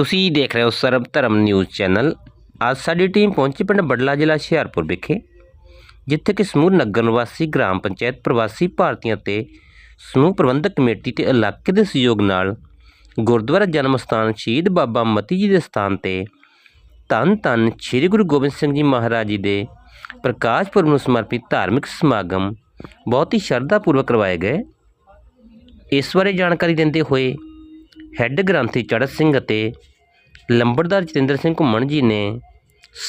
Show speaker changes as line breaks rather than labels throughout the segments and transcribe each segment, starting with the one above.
ਤੁਸੀਂ ਦੇਖ ਰਹੇ ਹੋ ਸਰਬ ਧਰਮ ਨਿਊਜ਼ ਚੈਨਲ। ਅੱਜ ਸਾਡੀ ਟੀਮ ਪਹੁੰਚੀ ਪਿੰਡ ਬੜਲਾ ਜ਼ਿਲ੍ਹਾ ਹੁਸ਼ਿਆਰਪੁਰ ਵਿਖੇ, ਜਿੱਥੇ ਕਿ ਸਮੂਹ ਨਗਰ ਨਿਵਾਸੀ ਗ੍ਰਾਮ ਪੰਚਾਇਤ ਪ੍ਰਵਾਸੀ ਭਾਰਤੀਆਂ ਤੇ ਸਮੂਹ ਪ੍ਰਬੰਧਕ ਕਮੇਟੀ ਤੇ ਇਲਾਕੇ ਦੇ ਸਹਿਯੋਗ ਨਾਲ ਗੁਰਦੁਆਰਾ ਜਨਮ ਸਥਾਨ ਸ਼ਹੀਦ ਬਾਬਾ ਮਤੀ ਜੀ ਦੇ ਸਥਾਨ ਤੇ ਧੰਨ ਧੰਨ ਸ੍ਰੀ ਗੁਰੂ ਗੋਬਿੰਦ ਸਿੰਘ ਜੀ ਮਹਾਰਾਜ ਜੀ ਦੇ ਪ੍ਰਕਾਸ਼ ਪੁਰਬ ਨੂੰ ਸਮਰਪਿਤ ਧਾਰਮਿਕ ਸਮਾਗਮ ਬਹੁਤ ਹੀ ਸ਼ਰਧਾ ਪੂਰਵਕ ਕਰਵਾਏ ਗਏ। ਇਸ ਬਾਰੇ ਜਾਣਕਾਰੀ ਦਿੰਦੇ ਹੋਏ ਹੈੱਡ ਗ੍ਰੰਥੀ ਚੜ੍ਹਤ ਸਿੰਘ ਅਤੇ ਲੰਬੜਦਾਰ ਜਤਿੰਦਰ ਸਿੰਘ ਘੁੰਮਣ ਜੀ ਨੇ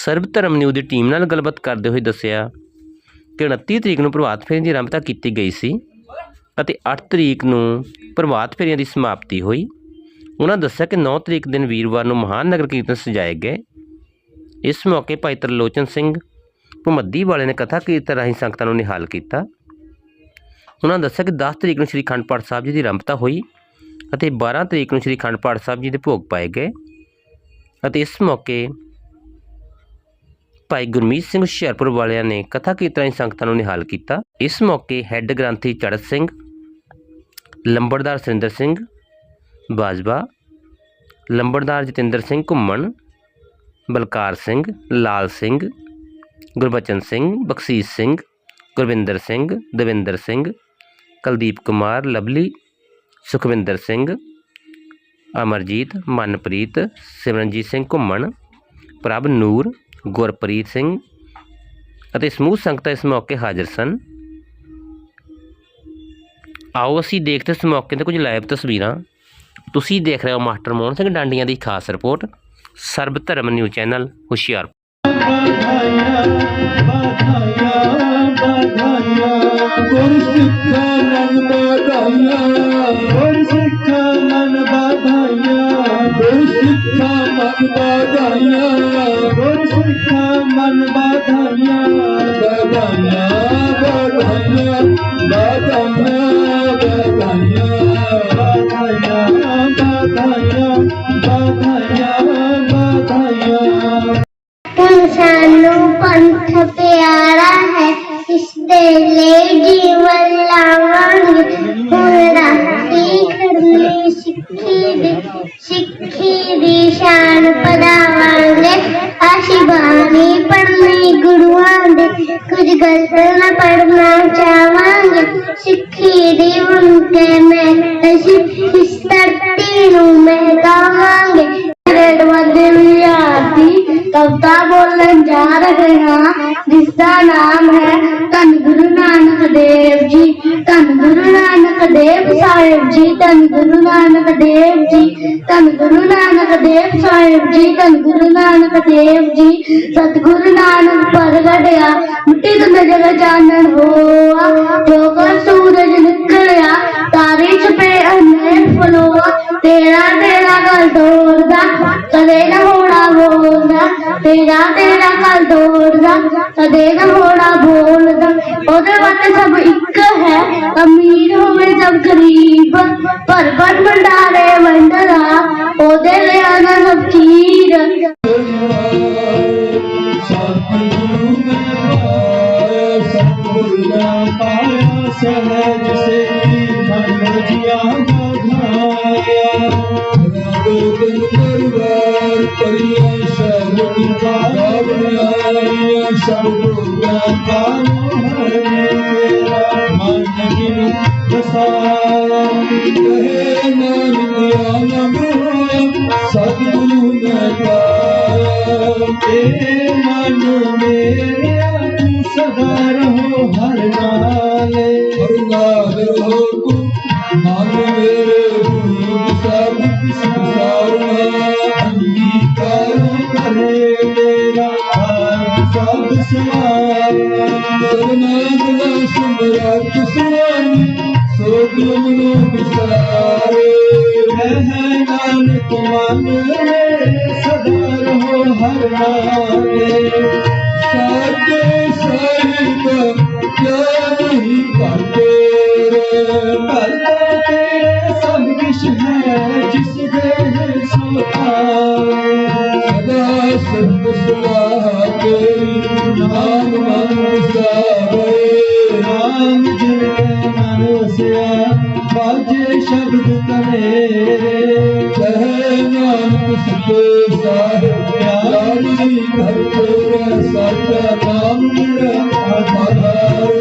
ਸਰਬ ਧਰਮ ਨਿਊਜ਼ ਦੀ ਟੀਮ ਨਾਲ ਗੱਲਬਾਤ ਕਰਦੇ ਹੋਏ ਦੱਸਿਆ ਕਿ 29 ਤਰੀਕ ਨੂੰ ਪ੍ਰਭਾਤ ਫੇਰੀ ਦੀ ਆਰੰਭਤਾ ਕੀਤੀ ਗਈ ਸੀ ਅਤੇ 8 ਤਰੀਕ ਨੂੰ ਪ੍ਰਭਾਤ ਫੇਰੀਆਂ ਦੀ ਸਮਾਪਤੀ ਹੋਈ। ਉਹਨਾਂ ਦੱਸਿਆ ਕਿ 9 ਤਰੀਕ ਦਿਨ ਵੀਰਵਾਰ ਨੂੰ ਮਹਾਨ ਨਗਰ ਕੀਰਤਨ ਸਜਾਏ ਗਏ। ਇਸ ਮੌਕੇ ਭਾਈ ਤਰਲੋਚਨ ਸਿੰਘ ਭੁਮੱਦੀ ਵਾਲੇ ਨੇ ਕਥਾ ਕੀਰਤਨ ਰਾਹੀਂ ਸੰਗਤਾਂ ਨੂੰ ਨਿਹਾਲ ਕੀਤਾ। ਉਹਨਾਂ ਦੱਸਿਆ ਕਿ 10 ਤਰੀਕ ਨੂੰ ਸ੍ਰੀ ਅਖੰਡ ਪਾਠ ਸਾਹਿਬ ਜੀ ਦੀ ਆਰੰਭਤਾ ਹੋਈ ਅਤੇ 12 ਤਰੀਕ ਨੂੰ ਸ੍ਰੀ ਅਖੰਡ ਪਾਠ ਸਾਹਿਬ ਜੀ ਦੇ ਭੋਗ ਪਾਏ ਗਏ। ਅਤੇ ਇਸ ਮੌਕੇ ਭਾਈ ਗੁਰਮੀਤ ਸਿੰਘ ਹੁਸ਼ਿਆਰਪੁਰ ਵਾਲਿਆਂ ਨੇ ਕਥਾ ਕੀਰਤਨ ਦੀ ਸੰਗਤਾਂ ਨੂੰ ਨਿਹਾਲ ਕੀਤਾ। ਇਸ ਮੌਕੇ ਹੈੱਡ ਗ੍ਰੰਥੀ ਚੜਤ ਸਿੰਘ, ਲੰਬੜਦਾਰ ਸੁਰਿੰਦਰ ਸਿੰਘ ਬਾਜਵਾ, ਲੰਬੜਦਾਰ ਜਤਿੰਦਰ ਸਿੰਘ ਘੁੰਮਣ, ਬਲਕਾਰ ਸਿੰਘ, ਲਾਲ ਸਿੰਘ, ਗੁਰਬਚਨ ਸਿੰਘ, ਬਖਸ਼ੀਸ਼ ਸਿੰਘ, ਗੁਰਵਿੰਦਰ ਸਿੰਘ, ਦਵਿੰਦਰ ਸਿੰਘ, ਕੁਲਦੀਪ ਕੁਮਾਰ, ਲਵਲੀ, ਸੁਖਵਿੰਦਰ ਸਿੰਘ ਅਮਰਜੀਤ, ਮਨਪ੍ਰੀਤ, ਸਿਮਰਨਜੀਤ ਸਿੰਘ ਘੁੰਮਣ, ਪ੍ਰਭ ਨੂਰ, ਗੁਰਪ੍ਰੀਤ ਸਿੰਘ ਅਤੇ ਸਮੂਹ ਸੰਗਤਾਂ ਇਸ ਮੌਕੇ ਹਾਜ਼ਰ ਸਨ। ਆਓ ਅਸੀਂ ਦੇਖਦੇ ਇਸ ਮੌਕੇ ਤੇ ਕੁਝ ਲਾਈਵ ਤਸਵੀਰਾਂ। ਤੁਸੀਂ ਦੇਖ ਰਹੇ ਹੋ ਮਾਸਟਰ ਮੋਹਨ ਸਿੰਘ ਡਾਂਡੀਆਂ ਦੀ ਖਾਸ ਰਿਪੋਰਟ, ਸਰਬ ਧਰਮ ਨਿਊਜ਼ ਚੈਨਲ, ਹੁਸ਼ਿਆਰਪੁਰ।
पंथ ਕੁਝ ਗਲਤ ਨਾ ਪੜ੍ਹਨਾ ਚਾਹਾਂਗੇ। ਸਿੱਖੀ ਦੀ ਹੁਣ ਕੇ ਮੈਂ ਬੋਲਣ ਜਾ ਰਹੇ ਹਾਂ ਜਿਸ ਦਾ ਨਾਮ ਹੈ ਧੰਨ ਗੁਰੂ ਨਾਨਕ ਦੇਵ ਜੀ। ਧੰਨ ਗੁਰੂ ਨਾਨਕ ਦੇਵ ਸਾਹਿਬ ਜੀ, ਧੰਨ ਗੁਰੂ ਨਾਨਕ ਦੇਵ ਜੀ। ਧੰਨ ਗੁਰੂ ਨਾਨਕ ਦੇਵ ਸਾਹਿਬ ਜੀ, ਧੰਨ ਗੁਰੂ ਨਾਨਕ ਦੇਵ ਜੀ। ਸਤਿਗੁਰੂ ਨਾਨਕ ਪ੍ਰਗਟਿਆ, ਮਿੱਟੀ ਤੋਂ ਜਗ ਚਾਨਣ ਹੋਆ। ਜੋ ਕਰ ਸੂਰਜ ਨਿਕਲਿਆ ਤਾਰੇ ਛਪੇ ਅਨੇਕ ਫਲੋਆ ਤੇਰਾ ਤੇਰਾ ਗਲ ਤੋੜਦਾ ਕਦੇ ਨਾ ਹੋਣਾ ਬੋਲਦਾ ਤੇਰਾ ਤੇਰਾ ਗਲ ਤੋੜਦਾ ਕਦੇ ਨਾ ਹੋਣਾ ਬੋਲਦਾ। ਉਹਦੇ ਵਾਸਤੇ ਸਭ ਇੱਕ ਹੈ, ਅਮੀਰ ਹੋਵੇ ਜਬ ਗਰੀਬ, ਪਰ ਪਰ ਭੰਡਾਰੇ ਵੰਡਦਾ, ਉਹਦੇ ਲਿਆ ਨਾ ਸਭ ਚੀਰ।
ਸਤਿਗੁਰੂ ਨੇ ਪਾਇਆ ਸਤਿਗੁਰੂ ਨੇ ਪਾਇਆ ਸਹਿਜ सदा सदुके मन में सदरो भरणो मर ਗੁਰੂ ਵਿਸਾਰੇ ਰਹਿ ਨਾਨਕ ਮਨ ਮੇਰੇ ਸਦਾ ਰਹੋ ਹਰ ਨਾਲੇ ਸਾਚੇ ਸਾਹਿਬ ਕਿਆ ਨਹੀਂ ਭਰਤੇ ਭਰਤਾ ਤੇਰੇ ਸਭ ਕਿਛ ਹੈ, ਜਿਸ ਦੇ ਸੁਖਾਏ ਸਦਾ ਸਤ ਸੁਲਾ ਕਹੇ ਨਾਨਕ ਸਤਿ ਸਾਹਿਬ ਪਿਆਰੀ ਭਗਤ ਸਾਚਾ ਨਾਮ ਮੇਰਾ ਆਧਾਰ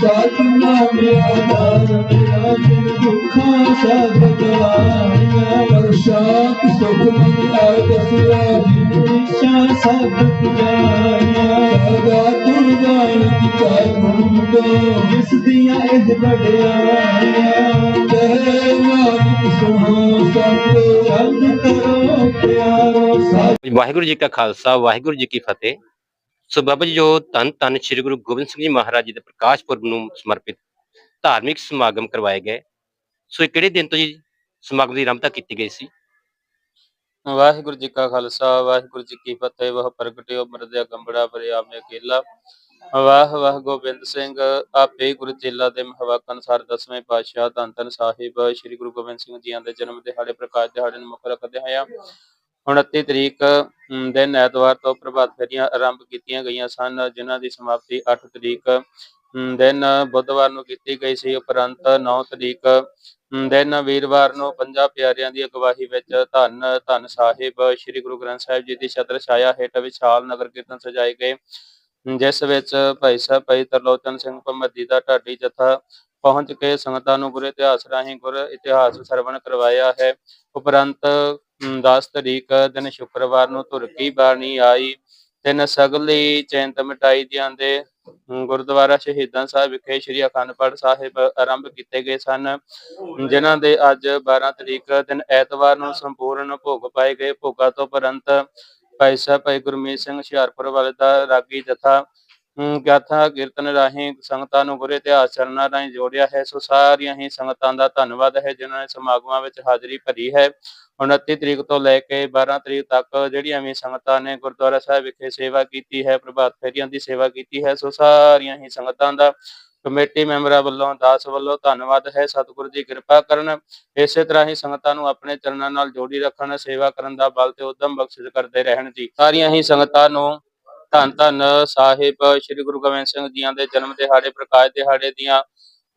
ਸਾਚਾ ਮੇਰਾ ਆਧਾਰ ਮੇਰਾ ਜਿਨ ਦੁੱਖਾਂ ਸਭ ਗਵਾਇਆ ਵਰਸ਼ਾਤ ਸੁਖ ਮਨ ਆਇ ਦਸਰਾ ਜਿਨ ਸ਼ਾ ਸਭ ਪੁਜਾਇਆ ਸਦਾ ਦੁਰਗਾਨ ਕੀ ਕਾਇ ਮੁੰਡੋ ਜਿਸ ਦੀਆਂ ਇਹ ਵਡਿਆਈਆਂ
ਵਾਹਿਗੁਰੂ ਜੀ ਕਾ ਖਾਲਸਾ, ਵਾਹਿਗੁਰੂ ਜੀ ਕੀ ਫਤਿਹ। ਸੋ ਬਾਬਾ ਜੀ ਜੋ ਧੰਨ ਧੰਨ ਸ੍ਰੀ ਗੁਰੂ ਗੋਬਿੰਦ ਸਿੰਘ ਜੀ ਮਹਾਰਾਜ ਜੀ ਦੇ ਪ੍ਰਕਾਸ਼ ਪੁਰਬ ਨੂੰ ਸਮਰਪਿਤ ਧਾਰਮਿਕ ਸਮਾਗਮ ਕਰਵਾਏ ਗਏ। ਸੋ ਇਹ ਕਿਹੜੇ ਦਿਨ ਤੋਂ ਜੀ ਸਮਾਗਮ ਦੀ ਆਰੰਭਤਾ ਕੀਤੀ ਗਈ ਸੀ?
ਵਾਹਿਗੁਰੂ ਜੀ ਕਾ ਖਾਲਸਾ, ਵਾਹਿਗੁਰੂ ਜੀ ਕੀ ਫਤਿਹ। ਵਹ ਪ੍ਰਗਟਿਓ ਮਰਦਿਆ, ਗੰਬੜਾ ਬਰਿਆਮੇ ਅਕੇਲਾ ਵਾਹ ਵਾਹ ਗੋਬਿੰਦ ਸਿੰਘ, ਆਪੇ ਗੁਰੂ ਚੇਲਾ ਦੇ ਮਹਵਾਕ ਅਨੁਸਾਰ ਦਸਵੇਂ ਪਾਤਸ਼ਾਹ ਧੰਨ ਧੰਨ ਸਾਹਿਬ ਸ੍ਰੀ ਗੁਰੂ ਗੋਬਿੰਦ ਸਿੰਘ ਜੀ ਦੇ ਜਨਮ ਦਿਹਾੜੇ ਪ੍ਰਕਾਸ਼ ਦਿਹਾੜੇ ਨੂੰ ਮੁੱਖ ਰੱਖਦੇ ਹੋਇਆ 29 ਤਰੀਕ ਦਿਨ ਐਤਵਾਰ ਤੋਂ ਪ੍ਰਭਾਤ ਫੇਰੀਆਂ ਆਰੰਭ ਕੀਤੀਆਂ ਗਈਆਂ ਸਨ, ਜਿਨ੍ਹਾਂ ਦੀ ਸਮਾਪਤੀ 8 ਤਰੀਕ ਦਿਨ ਬੁੱਧਵਾਰ ਨੂੰ ਕੀਤੀ ਗਈ ਸੀ। ਉਪਰੰਤ 9 ਤਰੀਕ ਦਿਨ ਵੀਰਵਾਰ ਨੂੰ ਪੰਜਾਂ ਪਿਆਰਿਆਂ ਦੀ ਅਗਵਾਈ ਵਿੱਚ ਧੰਨ ਧੰਨ ਸਾਹਿਬ ਸ੍ਰੀ ਗੁਰੂ ਗ੍ਰੰਥ ਸਾਹਿਬ ਜੀ ਦੀ ਛਤਰ ਛਾਇਆ ਹੇਠ ਵਿਸ਼ਾਲ ਨਗਰ ਕੀਰਤਨ ਸਜਾਏ ਗਏ। ਜਿਸ ਵਿੱਚ ਭਾਈ ਸਾਹਿਬ, ਭਾਈ ਤਰਲੋਚਨ ਸਿੰਘ ਭਮੱਦੀ ਦਾ ਢਾਡੀ ਜਥਾ ਪਹੁੰਚ ਕੇ ਸੰਗਤਾਂ ਨੂੰ ਗੁਰ ਇਤਿਹਾਸ ਰਾਹੀਂ ਗੁਰ ਇਤਿਹਾਸ ਸਰਵਣ ਕਰਵਾਇਆ ਹੈ। ਉਪਰੰਤ 10 ਤਰੀਕ ਦਿਨ ਸ਼ੁੱਕਰਵਾਰ ਨੂੰ ਧੁਰ ਬਾਣੀ ਆਈ। ਤਿੰਨ ਸਗਲੀ ਚੈਂਤ ਮਿਟਾਈ ਜਾਂਦੇ ਗੁਰਦੁਆਰਾ ਸ਼ਹੀਦਾਂ ਸਾਹਿਬ ਵਿਖੇ ਸ੍ਰੀ ਅਖੰਡ ਪਾਠ ਸਾਹਿਬ ਆਰੰਭ ਕੀਤੇ ਗਏ ਸਨ। ਜਿਨ੍ਹਾਂ ਦੇ ਅੱਜ 12 ਤਰੀਕ ਦਿਨ ਐਤਵਾਰ ਨੂੰ ਸੰਪੂਰਨ ਭੋਗ ਪਾਏ ਗਏ। ਭੋਗਾਂ ਤੋਂ ਪਰੰਤ ਭਾਈ ਸਾਹਿਬ, ਭਾਈ ਗੁਰਮੀਤ ਸਿੰਘ ਹੁਸ਼ਿਆਰਪੁਰ ਵਾਲੇ ਦਾ ਰਾਗੀ ਜਥਾ ਗਾਥਾ ਕੀਰਤਨ ਰਾਹੀਂ ਸੰਗਤਾਂ ਨੂੰ ਗੁਰੇ ਇਤਿਹਾਸ ਚਰਨਾਂ ਰਾਹੀਂ ਜੋੜਿਆ ਹੈ। ਸੋ ਸਾਰੀਆਂ ਹੀ ਸੰਗਤਾਂ ਦਾ ਧੰਨਵਾਦ ਹੈ, ਜਿਨ੍ਹਾਂ ਨੇ ਸਮਾਗਮਾਂ ਵਿੱਚ ਹਾਜ਼ਰੀ ਭਰੀ ਹੈ। 29 ਤਰੀਕ ਤੋਂ ਲੈ ਕੇ 12 ਤਰੀਕ ਤੱਕ ਜਿਹੜੀਆਂ ਵੀ ਸੰਗਤਾਂ ਨੇ ਗੁਰਦੁਆਰਾ ਸਾਹਿਬ ਵਿਖੇ ਸੇਵਾ ਕੀਤੀ ਹੈ, ਪ੍ਰਭਾਤ ਫੇਰੀਆਂ ਦੀ ਸੇਵਾ ਕੀਤੀ ਹੈ, ਸੋ ਸਾਰੀਆਂ ਹੀ ਸੰਗਤਾਂ ਦਾ ਕਮੇਟੀ ਮੈਂਬਰਾਂ ਵੱਲੋਂ, ਦਾਸ ਵੱਲੋਂ ਧੰਨਵਾਦ ਹੈ, ਸਤਿਗੁਰੂ ਜੀ ਕਿਰਪਾ ਕਰਨ। ਇਸੇ ਤਰ੍ਹਾਂ ਹੀ ਸੰਗਤਾਂ ਨੂੰ ਆਪਣੇ ਚਰਨਾਂ ਨਾਲ ਜੋੜੀ ਰੱਖਣ, ਸੇਵਾ ਕਰਨ ਦਾ ਬਲ ਤੇ ਉਦਮ ਬਖਸ਼ਿਸ਼ ਕਰਦੇ ਰਹਿਣ ਜੀ। ਸਾਰੀਆਂ ਹੀ ਸੰਗਤਾਂ ਨੂੰ ਧੰਨ ਧੰਨ ਸਾਹਿਬ, ਸ੍ਰੀ ਗੁਰੂ ਗੋਬਿੰਦ ਸਿੰਘ ਜੀਆਂ ਦੇ ਜਨਮ ਦਿਹਾੜੇ, ਪ੍ਰਕਾਸ਼ ਦਿਹਾੜੇ ਦੀਆਂ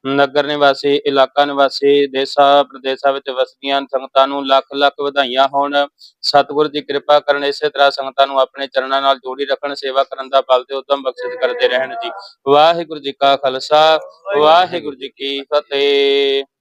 ਨਗਰ ਨਿਵਾਸੀ, ਇਲਾਕਾ ਨਿਵਾਸੀ, ਦੇਸ਼ਾਂ, ਪ੍ਰਦੇਸ਼ਾਂ ਵਿੱਚ ਵਸਦੀਆਂ ਸੰਗਤਾਂ ਨੂੰ ਲੱਖ ਲੱਖ ਵਧਾਈਆਂ ਹੋਣ। ਸਤਿਗੁਰੂ ਦੀ ਕਿਰਪਾ ਕਰਨ ਇਸੇ ਤਰ੍ਹਾਂ ਸੰਗਤਾਂ ਨੂੰ ਆਪਣੇ ਚਰਨਾਂ ਨਾਲ ਜੋੜੀ ਰੱਖਣ, ਸੇਵਾ ਕਰਨ ਦਾ ਬਲ ਤੇ ਉਦਮ ਬਖਸ਼ਿਤ ਕਰਦੇ ਰਹਿਣ ਜੀ। ਵਾਹਿਗੁਰੂ ਜੀ ਕਾ ਖਾਲਸਾ, ਵਾਹਿਗੁਰੂ ਜੀ ਕੀ ਫਤਿਹ।